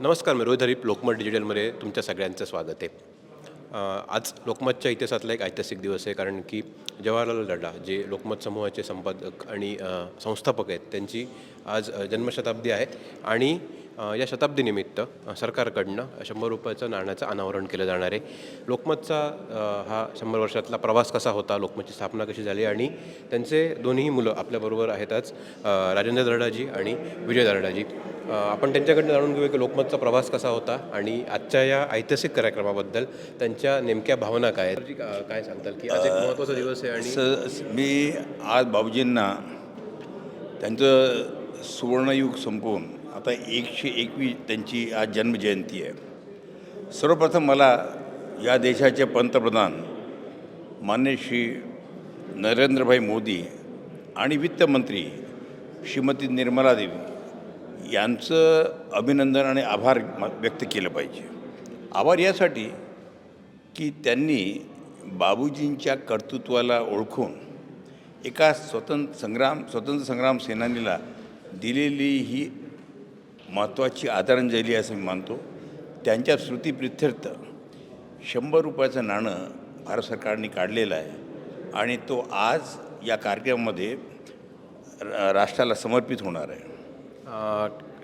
नमस्कार मी रोहित हरीप लोकमत डिजिटलमध्ये तुमच्या सगळ्यांचं स्वागत आहे. आज लोकमतच्या इतिहासातला एक ऐतिहासिक दिवस आहे कारण की जवाहरलाल नड्डा जे लोकमत समूहाचे संपादक आणि संस्थापक आहेत त्यांची आज जन्मशताब्दी आहे. आणि या शताब्दीनिमित्त सरकारकडनं शंभर रुपयाचं नाण्याचं अनावरण केलं जाणार आहे. लोकमतचा हा शंभर वर्षातला प्रवास कसा होता लोकमतची स्थापना कशी झाली आणि त्यांचे दोन्ही मुलं आपल्याबरोबर आहेत आज राजेंद्र दर्डाजी आणि विजय दर्डाजी. आपण त्यांच्याकडनं जाणून घेऊया की लोकमतचा प्रवास कसा होता आणि आजच्या या ऐतिहासिक कार्यक्रमाबद्दल त्यांच्या नेमक्या भावना काय काय सांगताल की आज एक महत्त्वाचा दिवस आहे आणि मी आज बाबूजींना त्यांचं सुवर्णयुग संपवून आता एकशे एकवीस त्यांची आज जन्मजयंती आहे. सर्वप्रथम मला या देशाचे पंतप्रधान मान्य श्री नरेंद्रभाई मोदी आणि वित्तमंत्री श्रीमती निर्मला देवी यांचं अभिनंदन आणि आभार म- व्यक्त केलं पाहिजे. आभार यासाठी की त्यांनी बाबूजींच्या कर्तृत्वाला ओळखून एका स्वतंत्र संग्राम स्वतंत्र संग्राम सेनानीला दिलेली ही महत्त्वाची आदरांजली असं मी मानतो. त्यांच्या स्मृतीप्रित्यर्थ शंभर रुपयाचं नाणं भारत सरकारने काढलेलं आहे आणि तो आज या कार्यक्रमामध्ये राष्ट्राला समर्पित होणार आहे.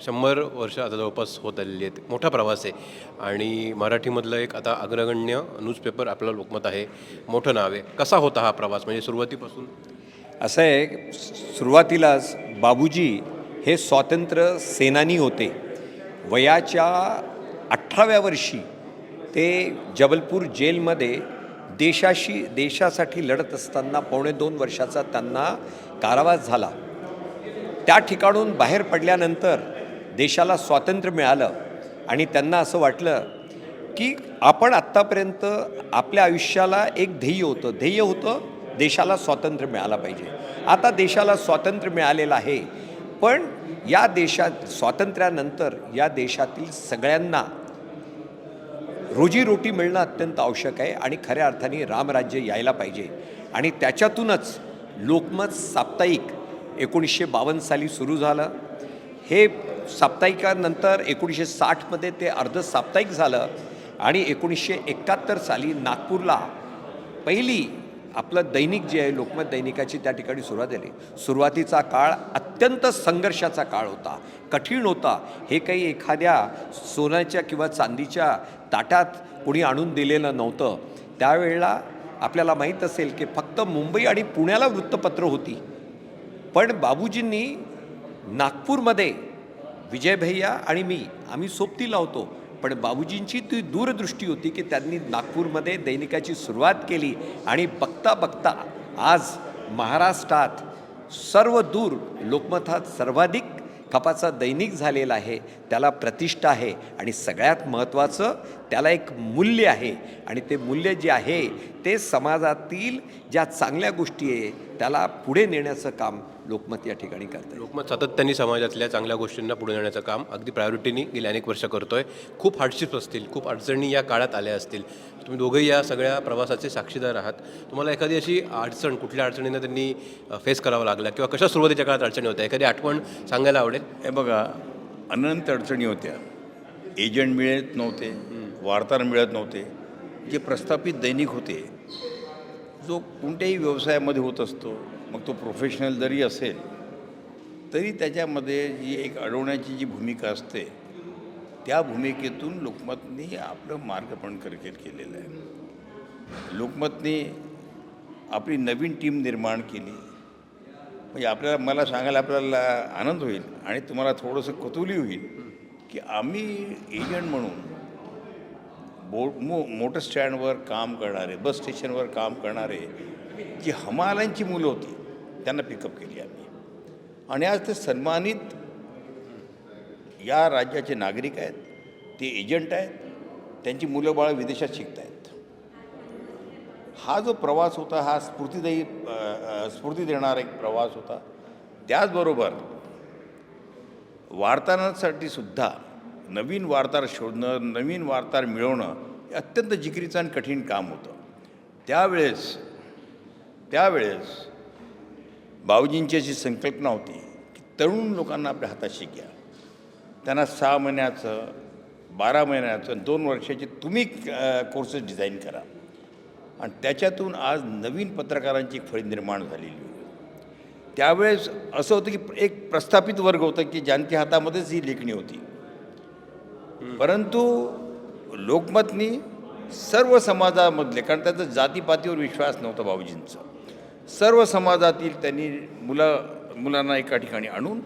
शंभर वर्ष आता जवळपास होत आलेली आहेत. मोठा प्रवास आहे. आणि मराठीमधलं एक आता अग्रगण्य न्यूजपेपर आपलं लोकमत आहे. मोठं नाव आहे. कसा होता हा प्रवास? म्हणजे सुरुवातीपासून? असं आहे सुरुवातीलाच बाबूजी हे स्वातंत्र्य सेनानी होते. वयाच्या अठराव्या वर्षी ते जबलपूर जेलमध्ये देशाशी देशासाठी लढत असताना पावणे दोन वर्षाचा त्यांना कारावास झाला. त्या ठिकाणून बाहेर पडल्यानंतर देशाला स्वातंत्र्य मिळालं. आणि त्यांना असं वाटलं की आपण आत्तापर्यंत आपल्या आयुष्याला एक ध्येय होतं. ध्येय होतं देशाला स्वातंत्र्य मिळालं पाहिजे. आता देशाला स्वातंत्र्य मिळालेलं आहे. पण या देशात स्वातंत्र्यानंतर या देशातील सगळ्यांना रोजीरोटी मिळणं अत्यंत आवश्यक आहे आणि खऱ्या अर्थाने रामराज्य यायला पाहिजे. आणि त्याच्यातूनच लोकमत साप्ताहिक एकोणीसशे बावन्न साली सुरू झालं. हे साप्ताहिकानंतर एकोणीसशे साठमध्ये ते अर्ध साप्ताहिक झालं आणि एकोणीसशे एकाहत्तर साली नागपूरला पहिली आपलं दैनिक जे आहे लोकमत दैनिकाची त्या ठिकाणी सुरुवात झाली. सुरुवातीचा काळ अत्यंत संघर्षाचा काळ होता. कठीण होता. हे काही एखाद्या सोन्याच्या किंवा चांदीच्या ताटात कोणी आणून दिलेलं नव्हतं. त्यावेळेला आपल्याला माहीत असेल की फक्त मुंबई आणि पुण्याला वृत्तपत्र होती. पण बाबूजींनी नागपूरमध्ये विजय भैया आणि मी आम्ही सोबती लावतो. पण बाबूजींची ती दूरदृष्टी होती की त्यांनी नागपूरमध्ये दैनिकाची सुरुवात केली आणि बघता बघता आज महाराष्ट्रात सर्व दूर लोकमतात सर्वाधिक खपाचा दैनिक झालेला आहे. त्याला प्रतिष्ठा आहे आणि सगळ्यात महत्त्वाचं त्याला एक मूल्य आहे आणि ते मूल्य जे आहे ते समाजातील ज्या चांगल्या गोष्टी आहे त्याला पुढे नेण्याचं काम लोकमत या ठिकाणी करतं लोकमत सातत्याने समाजातल्या चांगल्या गोष्टींना पुढे नेण्याचं काम अगदी प्रायोरिटीनी गेली अनेक वर्ष करतोय. खूप हार्डशिप्स असतील खूप अडचणी या काळात आल्या असतील. तुम्ही दोघंही या सगळ्या प्रवासाचे साक्षीदार आहात. तुम्हाला एखादी अशी अडचण कुठल्या अडचणींना त्यांनी फेस करावा लागला किंवा कशा सुरुवातीच्या काळात अडचणी होत्या? एखादी आठवण सांगायला आवडेल? हे बघा अनंत अडचणी होत्या. एजंट मिळत नव्हते. वार्ताहर मिळत नव्हते. जे प्रस्थापित दैनिक होते जो कोणत्याही व्यवसायामध्ये होत असतो मग तो प्रोफेशनल जरी असेल तरी त्याच्यामध्ये जी एक अडवण्याची जी भूमिका असते त्या भूमिकेतून लोकमतनी आपलं मार्गपण करकेल केलेलं आहे. लोकमतने आपली नवीन टीम निर्माण केली. म्हणजे आपल्याला मला सांगायला आपल्याला आनंद होईल आणि तुम्हाला थोडंसं कुतूहली होईल की आम्ही एजंट म्हणून बोट मो मोटर स्टँडवर काम करणारे बस स्टेशनवर काम करणारे जी हमालांची मुलं होती त्यांना पिकअप केली आम्ही. आणि आज ते सन्मानित या राज्याचे नागरिक आहेत ते एजंट आहेत त्यांची मुलं बाळं विदेशात शिकत आहेत हा जो प्रवास होता हा स्फूर्तीदायी स्फूर्ती देणारा एक प्रवास होता. त्याचबरोबर वार्ताहरांसाठी सुद्धा नवीन वार्ताहर शोधणं नवीन वार्ताहर मिळवणं हे अत्यंत जिकिरीचं आणि कठीण काम होतं. त्यावेळेस त्यावेळेस बाबूजींची अशी संकल्पना होती की तरुण लोकांना आपल्या हाताशी घ्या त्यांना सहा महिन्याचं बारा महिन्याचं दोन वर्षाचे तुम्ही कोर्सेस डिझाईन करा. आणि त्याच्यातून आज नवीन पत्रकारांची फळी निर्माण झालेली होती. त्यावेळेस असं होतं की एक प्रस्थापित वर्ग होता की ज्यांच्या हातामध्येच ही लेखणी होती. परंतु लोकमतनी सर्व समाजामधले कारण त्याचा जातीपातीवर विश्वास नव्हता बाबूजींचा सर्व समाजातील त्यांनी मुलं मुलांना एका ठिकाणी आणून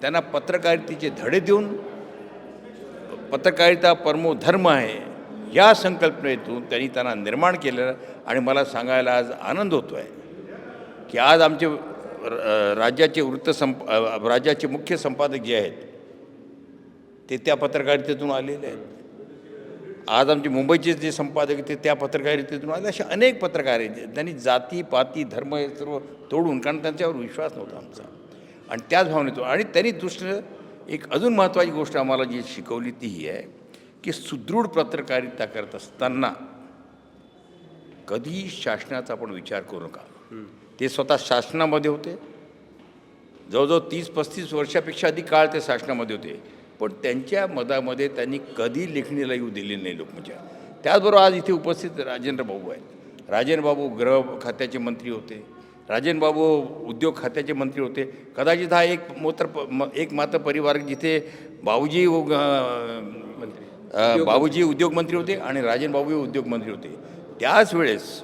त्यांना पत्रकारितेचे धडे देऊन पत्रकारिता परमो धर्म आहे या संकल्पनेतून त्यांनी त्यांना निर्माण केलं आणि मला सांगायला आज आनंद होतो आहे की आज आमचे र- राज्याचे वृत्तसंप राज्याचे मुख्य संपादक जे आहेत ते त्या पत्रकारितेतून आलेले आहेत. आज आमचे मुंबईचे जे संपादक ते त्या पत्रकारितेतून आले. असे अनेक पत्रकार आहेत त्यांनी जाती पाती धर्म हे सर्व तोडून कारण त्यांच्यावर विश्वास नव्हता आमचा. आणि त्याच भावनेतून आणि त्यांनी दुसरं एक अजून महत्त्वाची गोष्ट आम्हाला जी शिकवली ती ही आहे की सुदृढ पत्रकारिता करत असताना कधी शासनाचा आपण विचार करू नका. ते स्वतः शासनामध्ये होते. जवळजवळ तीस पस्तीस वर्षापेक्षा अधिक काळ ते शासनामध्ये होते. पण त्यांच्या मतामध्ये त्यांनी कधी लेखणीला येऊ दिली नाही लोकमतच्या. त्याचबरोबर आज इथे उपस्थित राजेंद्र बाबू आहेत. राजेंद्र बाबू गृह खात्याचे मंत्री होते. राजेंद्र बाबू उद्योग खात्याचे मंत्री होते. कदाचित हा एक मोत्र प- म- एक मात्र परिवार जिथे बाबूजी बाबूजी उद्योगमंत्री होते आणि राजेंद्र बाबू उद्योगमंत्री होते. त्याच वेळेस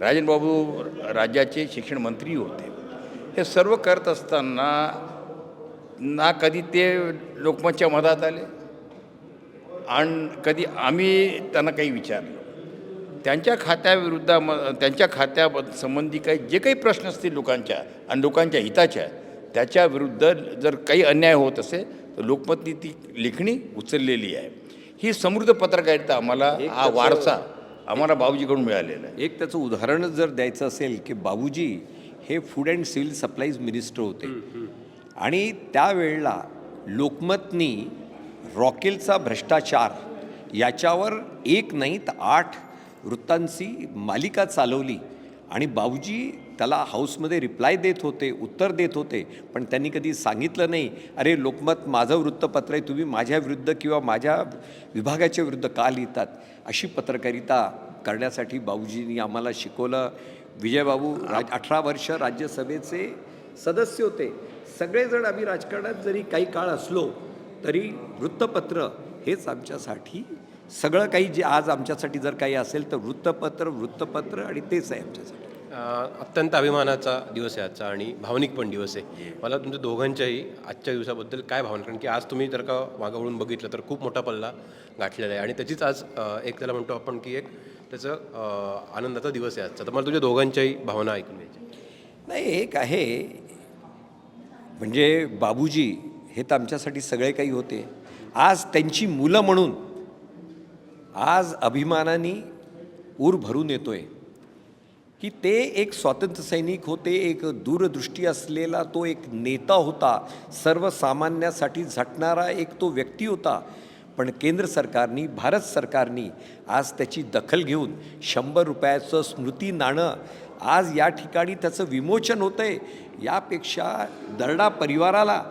राजन बाबू राज्याचे शिक्षण मंत्री होते. हे सर्व करत असताना ना कधी ते लोकमतच्या मधात आले आणि कधी आम्ही त्यांना काही विचारलं. त्यांच्या खात्याविरुद्ध म त्यांच्या खात्या संबंधी काही जे काही प्रश्न असतील लोकांच्या आणि लोकांच्या हिताच्या त्याच्या विरुद्ध जर काही अन्याय होत असेल तर लोकमतनी ती लेखणी उचललेली आहे. ही समृद्ध पत्रकारिता आम्हाला हा वारसा आम्हाला बाबूजीकडून मिळालेला आहे. एक त्याचं उदाहरण जर द्यायचं असेल की बाबूजी हे food and civil supplies minister होते. आणि त्यावेळेला लोकमतनी रॉकेलचा भ्रष्टाचार याच्यावर एक नाही तर आठ वृत्तांची मालिका चालवली आणि बाबूजी त्याला हाऊसमध्ये रिप्लाय देत होते उत्तर देत होते पण त्यांनी कधी सांगितलं नाही अरे लोकमत माझं वृत्तपत्र आहे तुम्ही माझ्या विरुद्ध किंवा माझ्या विभागाच्या विरुद्ध का लिहितात? अशी पत्रकारिता करण्यासाठी बाबूजींनी आम्हाला शिकवलं. विजयबाबू राज अठरा वर्ष राज्यसभेचे सदस्य होते. सगळेजण आम्ही राजकारणात जरी काही काळ असलो तरी वृत्तपत्र हेच आमच्यासाठी. सगळं काही जे आज आमच्यासाठी जर काही असेल तर वृत्तपत्र वृत्तपत्र आणि तेच आहे आमच्यासाठी. अत्यंत अभिमानाचा दिवस आहे आजचा आणि भावनिक पण दिवस आहे. मला तुमच्या दोघांच्याही आजच्या दिवसाबद्दल काय भावना? कारण की आज तुम्ही जर का मागं बघितलं तर खूप मोठा पल्ला गाठलेला आहे. आणि त्याचीच आज एक त्याला म्हणतो आपण की एक त्याचं आनंदाचा दिवस आहे आजचा. तर मला तुझ्या दोघांच्याही भावना ऐकून घ्यायची नाही एक आहे म्हणजे बाबूजी हे तर आमच्यासाठी सगळे काही होते. आज त्यांची मुलं म्हणून आज अभिमानाने ऊर भरून येतो आहे की ते एक स्वातंत्र्यसैनिक होते एक दूरदृष्टी असलेला तो एक नेता होता सर्वसामान्यासाठी झटणारा एक तो व्यक्ती होता. पण केंद्र सरकारनी भारत सरकारनी आज त्याची दखल घेऊन शंभर रुपयाचं स्मृती नाणं आज या ठिकाणी त्याचं विमोचन होतं आहे यापेक्षा दरडा परिवाराला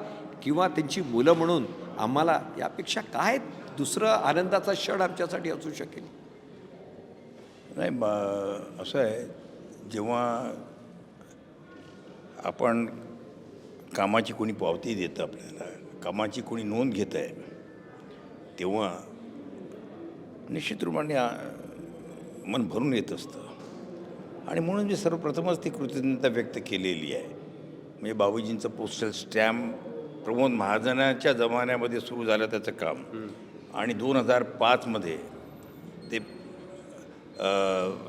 किंवा त्यांची मुलं म्हणून आम्हाला यापेक्षा काय दुसरं आनंदाचा क्षण आमच्यासाठी असू शकेल? नाही मग असं आहे. जेव्हा आपण कामाची कोणी पावती देतं आपल्याला कामाची कोणी नोंद घेत आहे तेव्हा निश्चित रूपाने मन भरून येत असतं. आणि म्हणून मी सर्वप्रथमच ती कृतज्ञता व्यक्त केलेली आहे. म्हणजे बाबूजींचं पोस्टल स्टॅम्प प्रमोद महाजनाच्या जमान्यामध्ये सुरू झालं त्याचं काम. आणि दोन हजार पाचमध्ये ते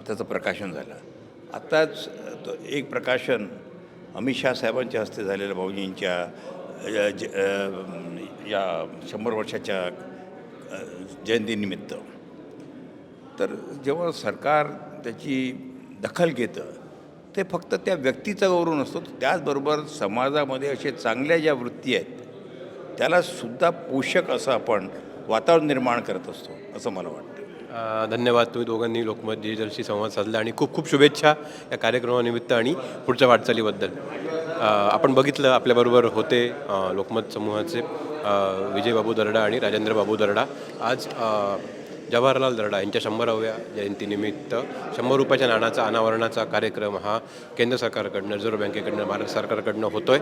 त्याचं प्रकाशन झालं. आत्ताच एक प्रकाशन अमित शहा साहेबांच्या हस्ते झालेलं भाऊजींच्या या शंभर वर्षाच्या जयंतीनिमित्त. तर जेव्हा सरकार त्याची दखल घेतं. ते फक्त त्या व्यक्तीचा गौरव नसतो त्याचबरोबर समाजामध्ये असे चांगल्या ज्या वृत्ती आहेत त्याला सुद्धा पोषक असं आपण वातावरण निर्माण करत असतो असं मला वाटतं. धन्यवाद तुम्ही दोघांनी लोकमत डिजिटलशी संवाद साधला आणि खूप खूप शुभेच्छा या कार्यक्रमानिमित्त आणि पुढच्या वाटचालीबद्दल. आपण बघितलं आपल्याबरोबर होते लोकमत समूहाचे विजयबाबू दरडा आणि राजेंद्र बाबू आज जवाहरलाल दर्डा यांच्या शंभराव्या जयंतीनिमित्त शंभर रुपयाच्या नाण्याचा अनावरणाचा कार्यक्रम हा केंद्र सरकारकडनं रिझर्व्ह बँकेकडनं भारत सरकारकडनं होतोय.